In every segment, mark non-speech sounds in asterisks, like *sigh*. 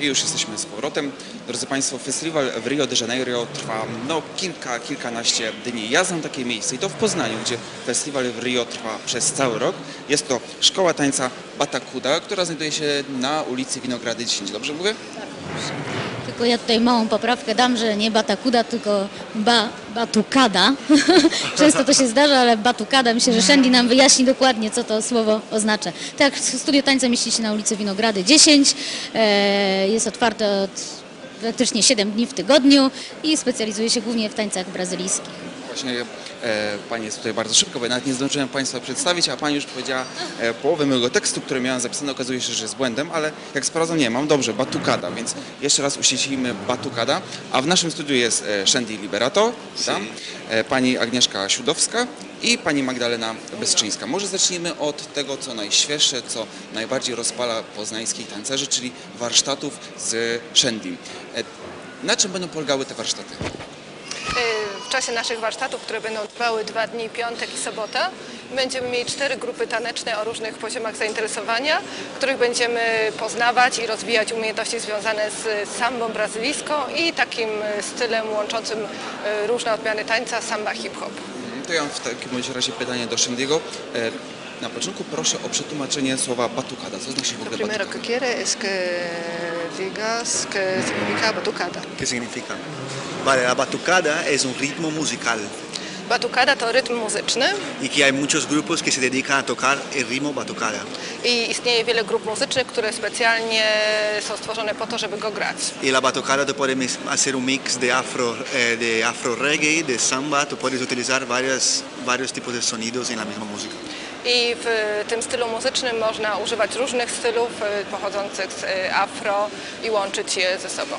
I już jesteśmy z powrotem. Drodzy Państwo, festiwal w Rio de Janeiro trwa no, kilka, kilkanaście dni. Ja znam takie miejsce i to w Poznaniu, gdzie festiwal w Rio trwa przez cały rok. Jest to szkoła tańca Batakuda, która znajduje się na ulicy Winogrady 10. Dobrze mówię? Tylko ja tutaj małą poprawkę dam, że nie batakuda, tylko ba, batukada. *laughs* Często to się zdarza, ale batukada. Myślę, że Shandy nam wyjaśni dokładnie, co to słowo oznacza. Tak, studio tańca mieści się na ulicy Winogrady 10. E, jest otwarte od praktycznie 7 dni w tygodniu i specjalizuje się głównie w tańcach brazylijskich. Właśnie e, Pani jest tutaj bardzo szybko, bo ja nawet nie zdążyłem Państwa przedstawić, a Pani już powiedziała e, połowę mojego tekstu, który miałem zapisany. Okazuje się, że jest błędem, ale jak sprawdzam, nie, mam dobrze, Batukada, więc jeszcze raz uściślimy Batukada. A w naszym studiu jest e, Shandy Liberato, tam, Pani Agnieszka Siudowska i Pani Magdalena Bystrzyńska. Może zacznijmy od tego, co najświeższe, co najbardziej rozpala poznańskich tancerzy, czyli warsztatów z Shandy. E, na czym będą polegały te warsztaty? W czasie naszych warsztatów, które będą trwały dwa dni, piątek i sobota, będziemy mieli cztery grupy taneczne o różnych poziomach zainteresowania, w których będziemy poznawać i rozwijać umiejętności związane z sambą brazylijską i takim stylem łączącym e, różne odmiany tańca samba hip-hop. To ja mam w takim razie pytanie do Szendiego. Na początku proszę o przetłumaczenie słowa batukada. Co znaczy w Lo ogóle primero batukada? que quiere es que digas que significa batucada. ¿Qué significa? Vale, la batucada es un ritmo musical Batucada to rytm muzyczny y que hay muchos grupos que se dedican a tocar el ritmo batucada. i istnieje wiele grup muzycznych, które specjalnie są stworzone po to, żeby go grać. Y la batucada tú puedes mis- hacer un mix de afro, eh, de afro reggae, de samba, tú puedes utilizar varias, varios tipos de sonidos en la misma música. I w tym stylu muzycznym można używać różnych stylów e, pochodzących z e, afro i łączyć je ze sobą.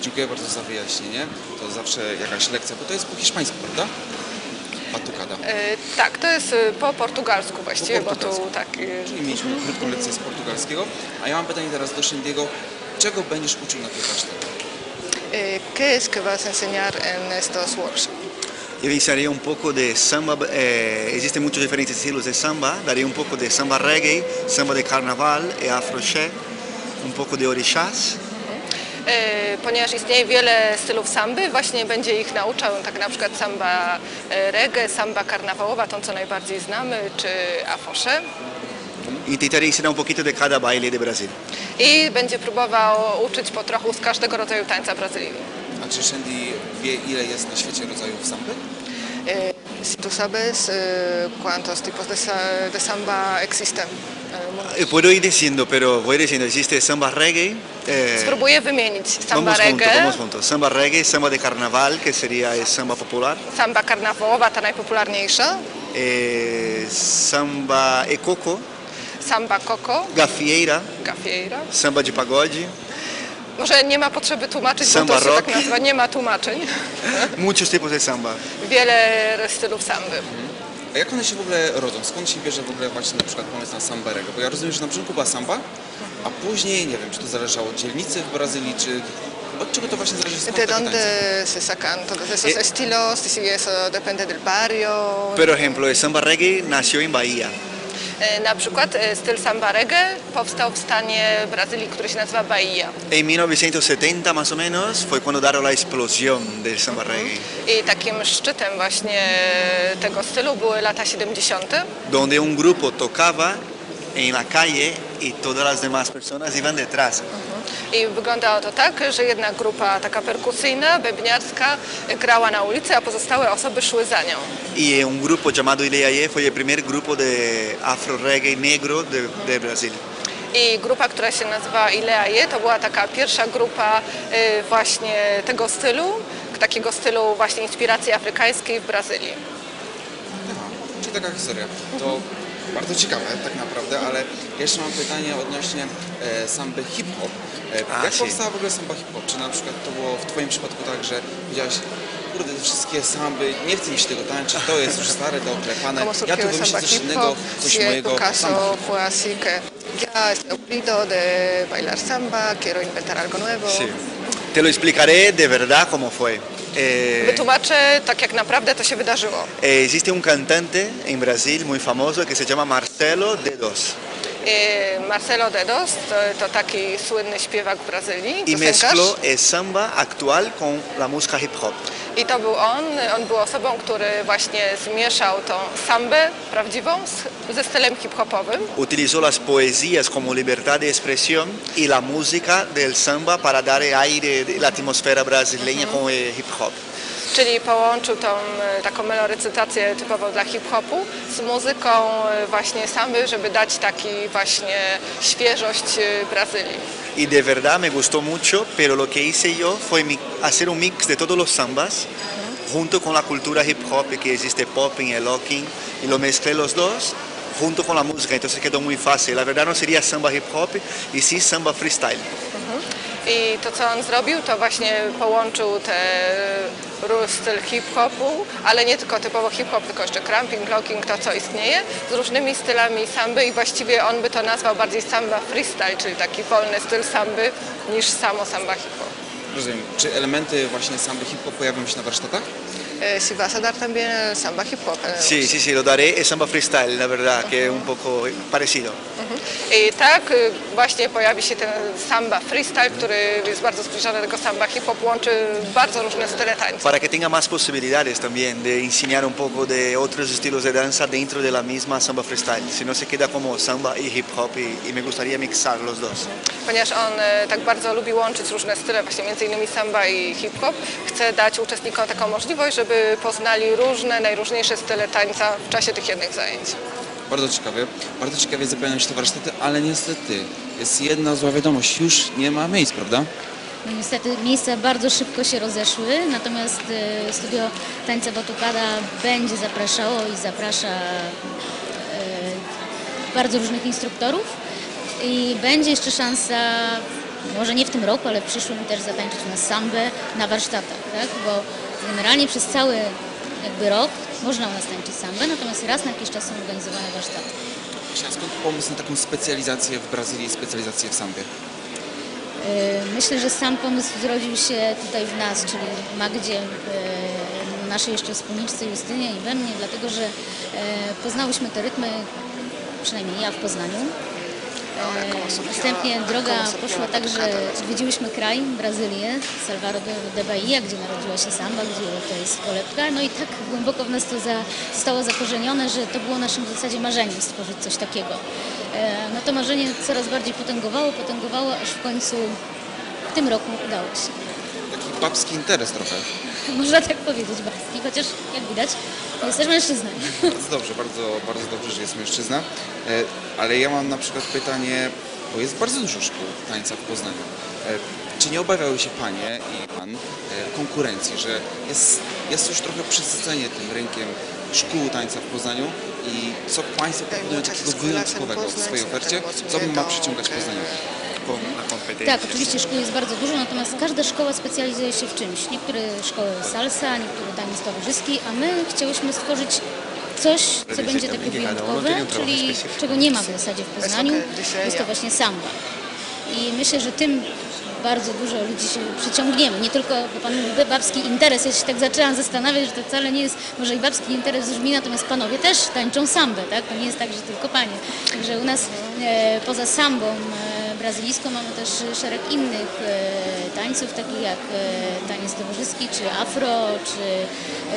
Dziękuję bardzo za wyjaśnienie. To zawsze jakaś lekcja, bo to jest po hiszpańsku, prawda? Batukada. E, Tak, to jest po portugalsku właściwie, bo tu portugalsku. tak. e, Czyli mieliśmy krótką lekcję z portugalskiego. A ja mam pytanie teraz do Szendiego. Czego będziesz uczył na tych warsztatach? e, ¿Qué es que vas a enseñar en estos workshops? Yo iniciaría un poco de samba, eh, existen muchos diferentes estilos de samba, daría un poco de samba reggae, samba de carnaval, e afro che, un poco de orishas, E, Ponieważ istnieje wiele stylów samby, właśnie będzie ich nauczał, tak na przykład samba e, reggae, samba karnawałowa, tą co najbardziej znamy, czy afosze. Enseñar un poquito de cada baile de Brasil. I będzie próbował uczyć po trochu z każdego rodzaju tańca Brazylii. Czy Szendi wie, ile jest na świecie rodzajów samby? Eh, si tú sabes eh, cuántos tipos de, sa- de samba existen. en el mundo. Eh, Puedo ir diciendo, pero voy diciendo, existe samba reggae, eh, Spróbuję wymienić samba vamos juntos, reggae, vamos juntos. Samba reggae, samba de carnaval, que sería samba popular, samba karnawałowa, ta najpopularniejsza, eh, samba e coco, samba coco, gafieira, gafieira. samba de pagode, Może nie ma potrzeby tłumaczyć, Samba bo to się rock. tak nazywa, nie ma tłumaczeń. muchos tipos de samba. Wiele stylów samby. A jak one się w ogóle rodzą? Skąd się bierze w ogóle właśnie na przykład pomysł na samba reggae? Bo ja rozumiem, że na początku była samba, a później, nie wiem, czy to zależało od dzielnicy w Brazylii, czy od czego to właśnie zależy? Skąd ¿De dónde tańce? se sacan todos esos Eh. estilos? Si eso depende del barrio. Por ejemplo, el samba reggae nació en Bahía. E, Na przykład e, styl samba reggae powstał w stanie Brazylii, który się nazywa Bahia. En 1970 más o menos fue cuando daron la explosión del samba reggae, I takim szczytem właśnie tego stylu były lata 70. donde un grupo tocaba en la calle y todas las demás personas iban detrás. I wyglądało to tak, że jedna grupa taka perkusyjna, bębniarska grała na ulicy, a pozostałe osoby szły za nią. Y un grupo llamado Ileaye fue el primer grupo de afro reggae negro de, de Brasil. I grupa, która się nazywa Ileaje, to była taka pierwsza grupa y, właśnie tego stylu, takiego stylu właśnie inspiracji afrykańskiej w Brazylii. Aha, czyli taka historia. To bardzo ciekawe tak naprawdę, ale jeszcze mam pytanie odnośnie e, samby hip-hop. E, jak si. powstała w ogóle samba hip-hop? Czy na przykład to było w Twoim przypadku tak, że powiedziałaś, kurde, te wszystkie samby, nie chcę mi się tego tańczyć, to jest już stare, to oklepane, Como ja tu wymyślę coś innego, coś si mojego caso fue así que ya estoy aburrido de bailar samba, quiero inventar algo nuevo. Sí. Te lo explicaré de verdad cómo fue. Eh, Wytłumaczę tak jak naprawdę to się wydarzyło. eh, existe un cantante en Brasil muy famoso que se llama Marcelo Dedos. E, Marcelo Dedos to, to taki słynny śpiewak w Brazylii, Y piosenkarz. mezcló samba actual con la música hip hop. I to był on. On był osobą, który właśnie zmieszał tą sambę prawdziwą z, ze stylem hip-hopowym. Utilizó las poesías como libertad de expresión y la música del samba para dar aire de la atmósfera brasileña con el hip hop. Czyli połączył tą e, taką melorecytację typową dla hip-hopu z muzyką e, właśnie samby, żeby dać taki właśnie świeżość e, Brazylii. Y de verdad me gustó mucho, pero lo que hice yo fue hacer un mix de todos los sambas junto con la cultura hip hop que existe popping, el locking y lo mezclé los dos junto con la música, entonces quedó muy fácil. La verdad no sería samba hip hop y sí samba freestyle. I to, co on zrobił, to właśnie połączył te ru- styl hip-hopu, ale nie tylko typowo hip-hop, tylko jeszcze cramping, locking, to co istnieje, z różnymi stylami samby i właściwie on by to nazwał bardziej samba freestyle, czyli taki wolny styl samby niż samo samba hip-hop. Rozumiem. Czy elementy właśnie samby hip-hop pojawią się na warsztatach? Eh, Si vas a dar también el samba hip-hop. eh, Sí, sí, sí, lo daré, es samba freestyle, la verdad, que es un poco parecido. I tak właśnie pojawi się ten samba freestyle, który jest bardzo zbliżony do tego samba hip-hop, łączy bardzo różne style tańca. Para que tenga más posibilidades también de enseñar un poco de otros estilos de danza dentro de la misma samba freestyle, si no se queda como samba y hip hop y, y me gustaría mixar los dos. Ponieważ on e, tak bardzo lubi łączyć różne style, właśnie między innymi samba i hip-hop, chce dać uczestnikom taką możliwość, żeby poznali różne, najróżniejsze style tańca w czasie tych jednych zajęć. Bardzo ciekawie. Bardzo ciekawie zapowiadają się te warsztaty, ale niestety jest jedna zła wiadomość. Już nie ma miejsc, prawda? No niestety miejsca bardzo szybko się rozeszły, natomiast e, studio tańca Batukada będzie zapraszało i zaprasza e, bardzo różnych instruktorów i będzie jeszcze szansa, może nie w tym roku, ale w przyszłym też zatańczyć na sambę na warsztatach, tak? bo generalnie przez cały jakby rok można u nas tańczyć sambę, natomiast raz na jakiś czas są organizowane warsztaty. A skąd pomysł na taką specjalizację w Brazylii, specjalizację w sambie? E, Myślę, że sam pomysł zrodził się tutaj w nas, czyli w Magdzie, e, naszej jeszcze wspólniczce Justynie i we mnie, dlatego że e, poznałyśmy te rytmy, przynajmniej ja w Poznaniu. E, Następnie droga poszła tak, że odwiedziłyśmy kraj, Brazylię, Salvador de Bahia, gdzie narodziła się samba, gdzie to jest kolebka. No i tak głęboko w nas to zostało zakorzenione, że to było naszym w zasadzie marzeniem stworzyć coś takiego. E, No to marzenie coraz bardziej potęgowało, potęgowało, aż w końcu w tym roku udało się. Taki babski interes trochę. *laughs* Można tak powiedzieć, Baski, chociaż jak widać, jest też mężczyzna. Bardzo dobrze, bardzo, bardzo dobrze, że jest mężczyzna. E, Ale ja mam na przykład pytanie, bo jest bardzo dużo szkół tańca w Poznaniu. E, Czy nie obawiały się Panie i Pan e, konkurencji, że jest, jest już trochę przesycenie tym rynkiem szkół tańca w Poznaniu i co Państwo proponują takiego wyjątkowego w swojej ofercie, co ma przyciągać Poznaniów? Tak, oczywiście szkół jest bardzo dużo, natomiast każda szkoła specjalizuje się w czymś. Niektóre szkoły salsa, niektóre taniec towarzyski, a my chciałyśmy stworzyć coś, co będzie takie wyjątkowe, czyli czego nie ma w zasadzie w Poznaniu. Jest to właśnie samba. I myślę, że tym bardzo dużo ludzi się przyciągniemy. Nie tylko, bo pan mówi babski interes. Ja się tak zaczęłam zastanawiać, że to wcale nie jest, może i babski interes brzmi, natomiast panowie też tańczą sambę, tak? To nie jest tak, że tylko panie. Także u nas e, poza sambą e, brazylijską mamy też szereg innych e, tańców, takich jak e, taniec towarzyski, czy afro, czy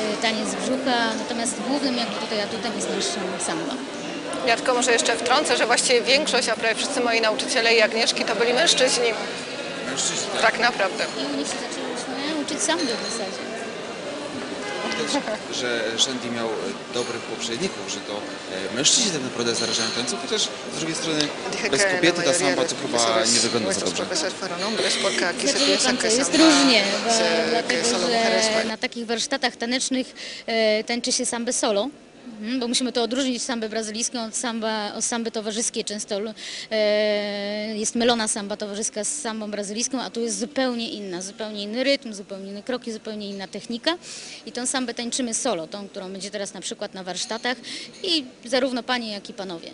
e, taniec brzucha. Natomiast głównym jakby tutaj atutem jest nasz samba. Ja tylko może jeszcze wtrącę, że właściwie większość, a prawie wszyscy moi nauczyciele i Agnieszki to byli mężczyźni. Mężczyźni, Tak naprawdę. I u nich się zaczęłyśmy uczyć samby w zasadzie. Widać, że Shandy miał e, dobrych poprzedników, że to e, mężczyźni tak naprawdę zarażają tańców, chociaż z drugiej strony bez kobiety ta samba to chyba nie wygląda za dobrze. Znaczy, pan co, jest różnie, bo, dlatego że na takich warsztatach tanecznych e, tańczy się sambę solo. Mhm, Bo musimy to odróżnić sambę brazylijską od, samba, od samby towarzyskiej. Często e, jest mylona samba towarzyska z sambą brazylijską, a tu jest zupełnie inna, zupełnie inny rytm, zupełnie inne kroki, zupełnie inna technika. I tą sambę tańczymy solo, tą, którą będzie teraz na przykład na warsztatach i zarówno panie, jak i panowie.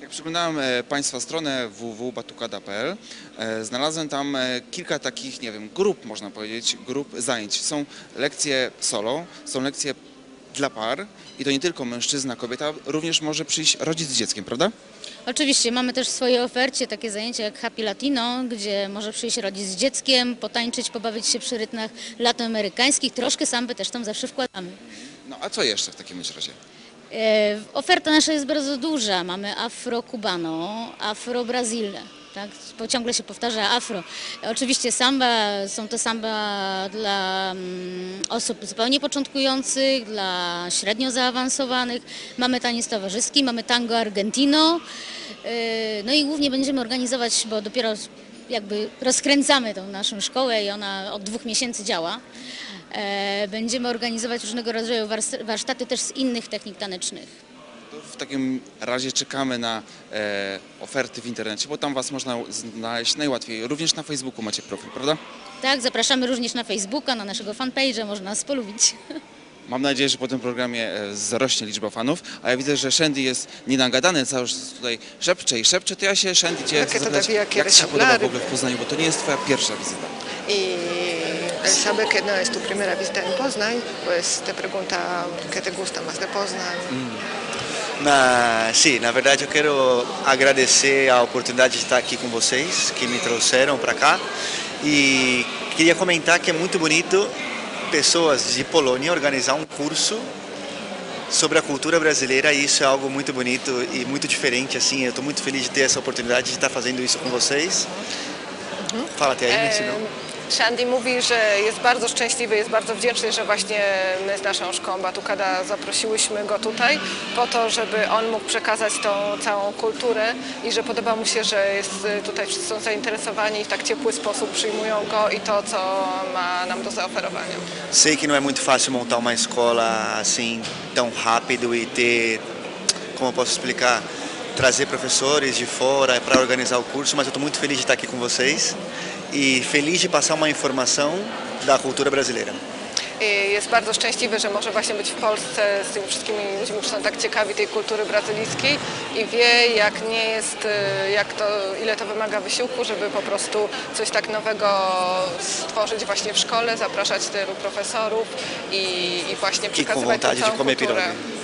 Jak przeglądałem e, Państwa stronę www.batukada.pl, e, znalazłem tam kilka takich, nie wiem, grup, można powiedzieć, grup zajęć. Są lekcje solo, są lekcje dla par i to nie tylko mężczyzna, kobieta, również może przyjść rodzic z dzieckiem, prawda? Oczywiście mamy też w swojej ofercie takie zajęcia jak Happy Latino, gdzie może przyjść rodzic z dzieckiem, potańczyć, pobawić się przy rytmach latynoamerykańskich. Troszkę samby też tam zawsze wkładamy. No a co jeszcze w takim razie? E, Oferta nasza jest bardzo duża. Mamy afro-cubano, afro-brazyle. Tak? Bo ciągle się powtarza afro. Oczywiście samba, są to samba dla mm, osób zupełnie początkujących, dla średnio zaawansowanych. Mamy taniec towarzyski, mamy tango argentino. E, No i głównie będziemy organizować, bo dopiero jakby rozkręcamy tą naszą szkołę i ona od dwóch miesięcy działa. E, Będziemy organizować różnego rodzaju wars- warsztaty też z innych technik tanecznych. W takim razie czekamy na e, oferty w internecie, bo tam Was można znaleźć najłatwiej. Również na Facebooku macie profil, prawda? Tak, zapraszamy również na Facebooka, na naszego fanpage'a, można nas polubić. *laughs* Mam nadzieję, że po tym programie e, wzrośnie liczba fanów, a ja widzę, że Shandy jest nienagadany, cały czas tutaj szepcze i szepcze, to ja się Shandy Cię Jakie chcę to zapytać, jak jakie Ci się podoba w ogóle w Poznaniu, bo to nie jest Twoja pierwsza wizyta. Y él sabe que no es tu primera visita en Poznań, pues te pregunta qué te gusta más de Poznań. Na, sim, na verdade eu quero agradecer a oportunidade de estar aqui com vocês, que me trouxeram para cá. E queria comentar que é muito bonito pessoas de Polônia organizar um curso sobre a cultura brasileira e isso é algo muito bonito e muito diferente assim. Eu estou muito feliz de ter essa oportunidade de estar fazendo isso com vocês. Fala até aí, não? Shandy mówi, że jest bardzo szczęśliwy, jest bardzo wdzięczny, że właśnie my z naszą szkołą Batukada zaprosiłyśmy go tutaj po to, żeby on mógł przekazać tą całą kulturę i że podoba mu się, że jest tutaj wszyscy są zainteresowani i w tak ciepły sposób przyjmują go i to, co ma nam do zaoferowania. Sei que não é muito fácil montar uma escola assim tão rápido e ter, como posso explicar, trazer professores de fora para organizar o curso, mas eu estou muito feliz de estar aqui com vocês e feliz de passar uma informação da cultura brasileira. I jest bardzo szczęśliwy, że może właśnie być w Polsce z tymi wszystkimi ludźmi, którzy są tak ciekawi tej kultury brazylijskiej i wie, jak nie jest, y, jak to, ile to wymaga wysiłku, żeby po prostu coś tak nowego stworzyć właśnie w szkole, zapraszać tylu profesorów i, i właśnie przekazywać tą de całą kulturę. pierogi.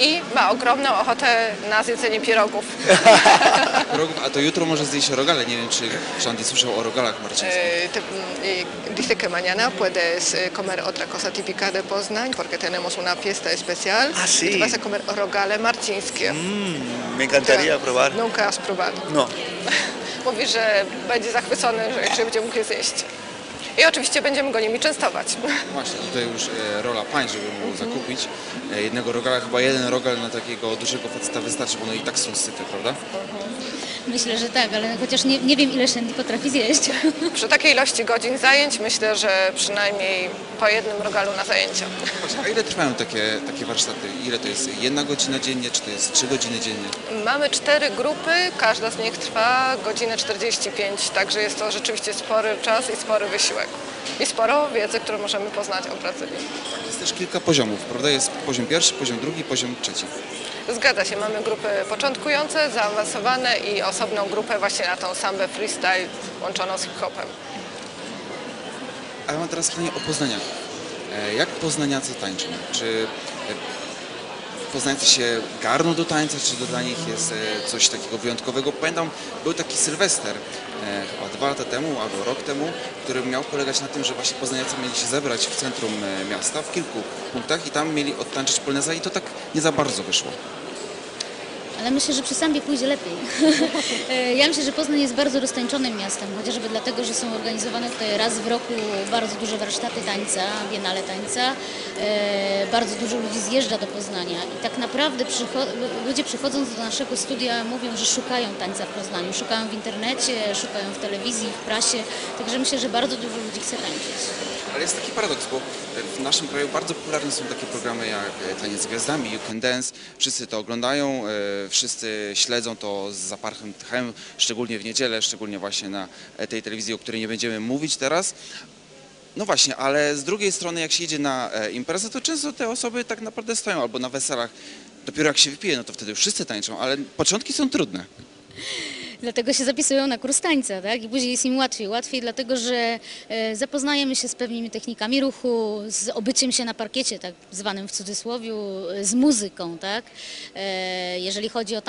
I ma ogromną ochotę na zjedzenie pierogów. *laughs* Rogów, a to jutro może zjeść rogale, nie wiem czy Shandy słyszał o rogalach marcińskich. Eh, te- y, dice que mañana puedes eh, comer otra cosa típica de Poznań porque tenemos una fiesta especial. Ah, sí. Y vas a comer rogale marcińskie. Hum, me encantaria provar. Nunca has probado. *laughs* Não. Mówi, że będzie zachwycony, że, że będzie mógł je zjeść. I oczywiście będziemy go nimi częstować. Właśnie, tutaj już e, rola pań, żeby mu zakupić e, jednego rogala, chyba jeden rogal na takiego dużego faceta wystarczy, bo one i tak są syte, prawda? Myślę, że tak, ale chociaż nie, nie wiem ile Shandy potrafi zjeść. *laughs* Przy takiej ilości godzin zajęć myślę, że przynajmniej po jednym rogalu na zajęcia. Właśnie, a ile trwają takie, takie warsztaty? Ile to jest? Jedna godzina dziennie, czy to jest trzy godziny dziennie? Mamy cztery grupy, każda z nich trwa godzinę 45, także jest to rzeczywiście spory czas i spory wysiłek. I sporo wiedzy, którą możemy poznać o Brazylii. Jest też kilka poziomów, prawda? Jest poziom pierwszy, poziom drugi, poziom trzeci. Zgadza się, mamy grupy początkujące, zaawansowane i osobną grupę właśnie na tą sambę freestyle łączoną z hip-hopem. A ja mam teraz pytanie o poznaniaków. E, Jak poznaniacy tańczą? Czy poznaniacy się garną do tańca, czy to dla nich jest e, coś takiego wyjątkowego? Pamiętam, był taki Sylwester e, chyba dwa lata temu albo rok temu, który miał polegać na tym, że właśnie poznaniacy mieli się zebrać w centrum e, miasta, w kilku punktach i tam mieli odtańczyć poloneza i to tak nie za bardzo wyszło. Ale myślę, że przy Sambie pójdzie lepiej. *laughs* E, ja myślę, że Poznań jest bardzo roztańczonym miastem, chociażby dlatego, że są organizowane tutaj raz w roku bardzo duże warsztaty tańca, biennale tańca. E, bardzo dużo ludzi zjeżdża do Poznania i tak naprawdę przycho- ludzie przychodząc do naszego studia mówią, że szukają tańca w Poznaniu. Szukają w internecie, szukają w telewizji, w prasie, także myślę, że bardzo dużo ludzi chce tańczyć. Ale jest taki paradoks, bo w naszym kraju bardzo popularne są takie programy jak e, Taniec z Gwiazdami, You Can Dance. Wszyscy to oglądają, e, wszyscy śledzą to z zapartym tchem, szczególnie w niedzielę, szczególnie właśnie na e, tej telewizji, o której nie będziemy mówić teraz. No właśnie, ale z drugiej strony jak się idzie na e, imprezę, to często te osoby tak naprawdę stoją albo na weselach. Dopiero jak się wypije, no to wtedy już wszyscy tańczą, ale początki są trudne. Dlatego się zapisują na kurs tańca, tak? I później jest im łatwiej. Łatwiej dlatego, że e, zapoznajemy się z pewnymi technikami ruchu, z obyciem się na parkiecie, tak zwanym w cudzysłowie, z muzyką, tak? E, jeżeli chodzi o